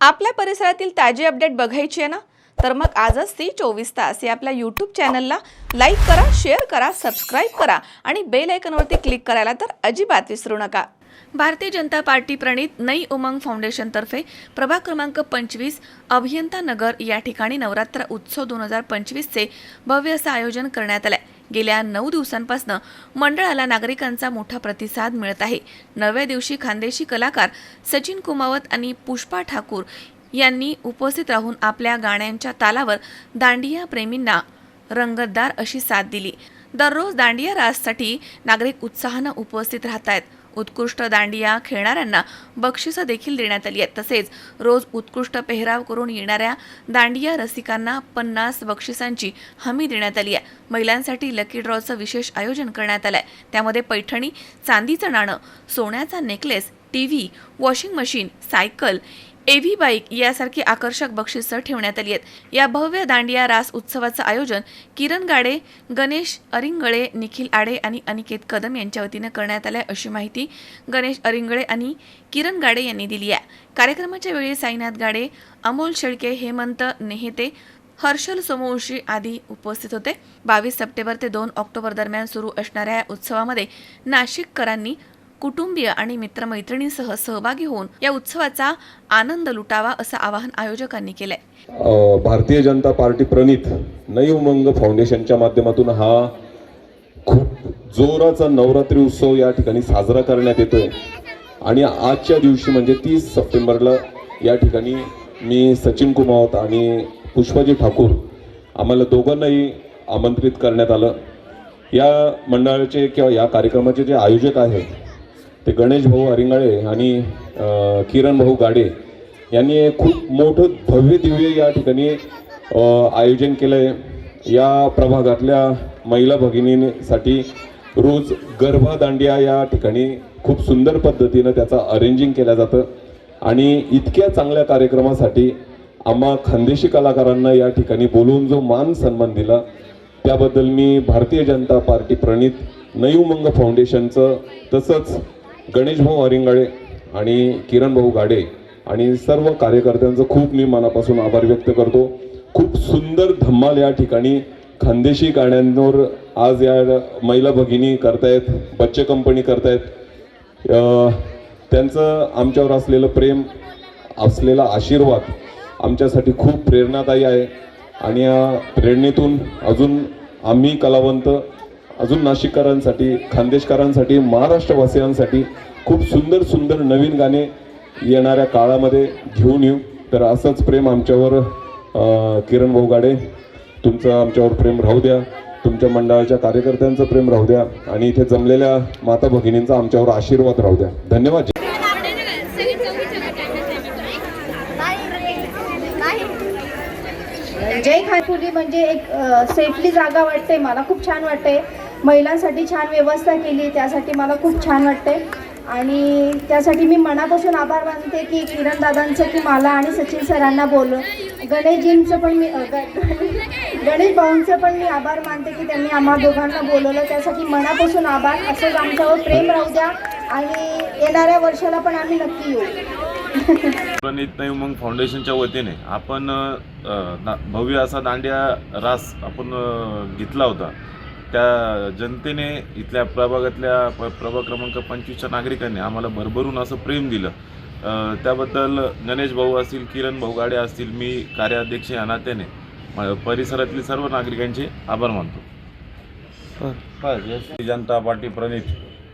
आपल्या परिसरातील ताजी अपडेट बघायची आहे ना? तर मग आजच ती चोवीस तास या आपल्या यूट्यूब चॅनलला लाईक करा शेअर करा सबस्क्राईब करा आणि बेल आयकनवरती क्लिक करायला तर अजिबात विसरू नका. भारतीय जनता पार्टी प्रणित नई उमंग फाउंडेशनतर्फे प्रभाग क्रमांक पंचवीस अभियंता नगर या ठिकाणी नवरात्र उत्सव दोन हजार पंचवीसचे भव्य असं आयोजन करण्यात आलं गेल्या नऊ दिवसांपासून मंडळाला नागरिकांचा मोठा प्रतिसाद मिळत आहे. नवव्या दिवशी खानदेशी कलाकार सचिन कुमावत आणि पुष्पा ठाकूर यांनी उपस्थित राहून आपल्या गाण्यांच्या तालावर दांडिया प्रेमींना रंगतदार अशी साथ दिली. दररोज दांडिया राससाठी नागरिक उत्साहानं उपस्थित राहत आहेत उत्कृष्ट दांडिया खेळणाऱ्यांना बक्षिसं देखील देण्यात आली आहेत. तसेच रोज उत्कृष्ट पेहराव करून येणाऱ्या दांडिया रसिकांना पन्नास बक्षिसांची हमी देण्यात आली आहे. महिलांसाठी लकी ड्रॉचं विशेष आयोजन करण्यात आलं आहे त्यामध्ये पैठणी चांदीचं नाणं सोन्याचा necklace T V washing machine cycle EV bike यासारखी आकर्षक बक्षिसं ठेवण्यात आली आहेत. या भव्य दांडिया रास उत्सवाचं आयोजन किरण गाडे गणेश अरिंगळे निखिल आडे आणि अनिकेत कदम यांच्या वतीनं करण्यात आहे अशी माहिती गणेश अरिंगळे आणि किरण गाडे यांनी दिली आहे. कार्यक्रमाच्या वेळी साईनाथ गाडे अमोल शेळके हेमंत नेहेते हर्षल सोमवंशी आदी उपस्थित होते. बावीस सप्टेंबर ते दोन ऑक्टोबर दरम्यान सुरू असणाऱ्या या उत्सवामध्ये नाशिककरांनी कुटुंबीय आणि मित्रमैत्रिणींसह सहभागी होऊन या उत्सवाचा आनंद लुटावा असं आवाहन आयोजकांनी केलंय. भारतीय जनता पार्टी प्रणित नई उमंग फाउंडेशनच्या माध्यमातून हा खूप जोराचा नवरात्री उत्सव या ठिकाणी साजरा करण्यात येतोय. आणि आजच्या दिवशी म्हणजे तीस सप्टेंबरला या ठिकाणी मी सचिन कुमावत आणि पुष्पाजी ठाकूर आम्हाला दोघांनाही आमंत्रित करण्यात आलं. या मंडळाचे किंवा या कार्यक्रमाचे जे आयोजक आहेत ते गणेश भाऊ अरिंगाळे आणि किरण भाऊ गाडे यांनी खूप मोठं भव्य दिव्य या ठिकाणी आयोजन केलं आहे या प्रभागातल्या महिला भगिनींसाठी रोज गरबा दांडिया या ठिकाणी खूप सुंदर पद्धतीनं त्याचं अरेंजिंग केलं जातं. आणि इतक्या चांगल्या कार्यक्रमासाठी आम्हा खानदेशी कलाकारांना या ठिकाणी बोलवून जो मान सन्मान दिला त्याबद्दल मी भारतीय जनता पार्टी प्रणित नयुमंग फाउंडेशनचं तसंच गणेश भाऊ आणि किरण भाऊ गाडे आणि सर्व कार्यकर्त्यांचं खूप मी मनापासून आभार व्यक्त करतो. खूप सुंदर धम्माल या ठिकाणी खानदेशी गाण्यांवर आज या महिला भगिनी करतायत बच्चे कंपनी करतायत. त्यांचं आमच्यावर असलेलं प्रेम असलेला आशीर्वाद आमच्यासाठी खूप प्रेरणादायी आहे. आणि या प्रेरणेतून अजून आम्ही कलावंत अजून नाशिककरांसाठी खानदेशकरांसाठी महाराष्ट्रवासियांसाठी खूप सुंदर सुंदर नवीन गाणे येणाऱ्या काळामध्ये घेऊन येऊ. तर असंच प्रेम आमच्यावर किरण भाऊ गाडे तुमचं आमच्यावर प्रेम राहू द्या. तुमच्या मंडळाच्या कार्यकर्त्यांचं प्रेम राहू द्या. आणि इथे जमलेल्या माता भगिनींचा आमच्यावर आशीर्वाद राहू द्या. धन्यवाद. जय खायपुली म्हणजे एक सेफली जागा वाटते मला खूप छान वाटते महिलांसाठी छान व्यवस्था केली त्यासाठी मला खूप छान वाटते आणि त्यासाठी मी मनापासून आभार मानते की किरण दादांचं की मला आणि सचिन सरांना बोल गणेशजींचं पण मी गणेश भाऊंचं पण मी आभार मानते की त्यांनी आम्हा दोघांना बोलवलं. त्यासाठी मनापासून आभार. असंच आमच्यावर प्रेम राहू द्या. आणि येणाऱ्या वर्षाला पण आम्ही नक्की येऊ. प्रणित नाही मग फाउंडेशनच्या वतीने. आपण भव्य असा दांडिया रास आपण घेतला होता. त्या जनतेने इथल्या प्रभागातल्या प प्रभाग क्रमांक पंचवीसच्या नागरिकांनी आम्हाला भरभरून असं प्रेम दिलं. त्याबद्दल गणेश भाऊ असतील किरण भाऊ गाडे असतील मी कार्याध्यक्ष या नात्याने परिसरातील सर्व नागरिकांचे आभार मानतो. भारतीय जनता पार्टी प्रणित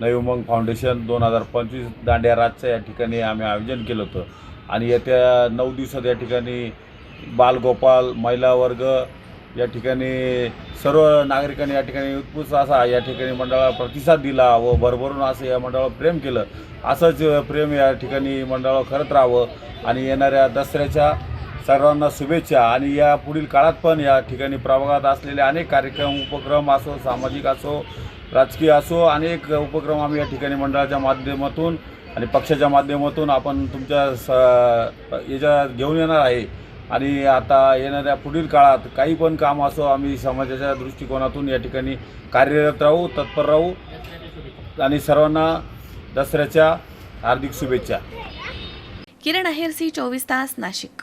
नवी उमंग फाउंडेशन दोन हजार पंचवीस दांड्या राजचं या ठिकाणी आम्ही आयोजन केलं होतं. आणि येत्या नऊ दिवसात या ठिकाणी बालगोपाल महिला वर्ग या ठिकाणी सर्व नागरिकांनी या ठिकाणी उत्कृष्ट असा या ठिकाणी मंडळाला प्रतिसाद दिला व भरभरून असं या मंडळावर प्रेम केलं. असंच प्रेम या ठिकाणी मंडळावर करत राहावं आणि येणाऱ्या दसऱ्याच्या सर्वांना शुभेच्छा. आणि या पुढील काळात पण या ठिकाणी प्रभागात असलेले अनेक कार्यक्रम उपक्रम असो सामाजिक असो राजकीय असो अनेक उपक्रम आम्ही या ठिकाणी मंडळाच्या माध्यमातून आणि पक्षाच्या माध्यमातून आपण तुमच्या स याच्या घेऊन येणार आहे. आणि आता येणाऱ्या पुढील काळात काही पण काम असो आम्ही समाजाच्या दृष्टिकोनातून या ठिकाणी कार्यरत राहू तत्पर राहू. आणि सर्वांना दसऱ्याच्या हार्दिक शुभेच्छा. किरण अहेरसी चोवीस तास नाशिक.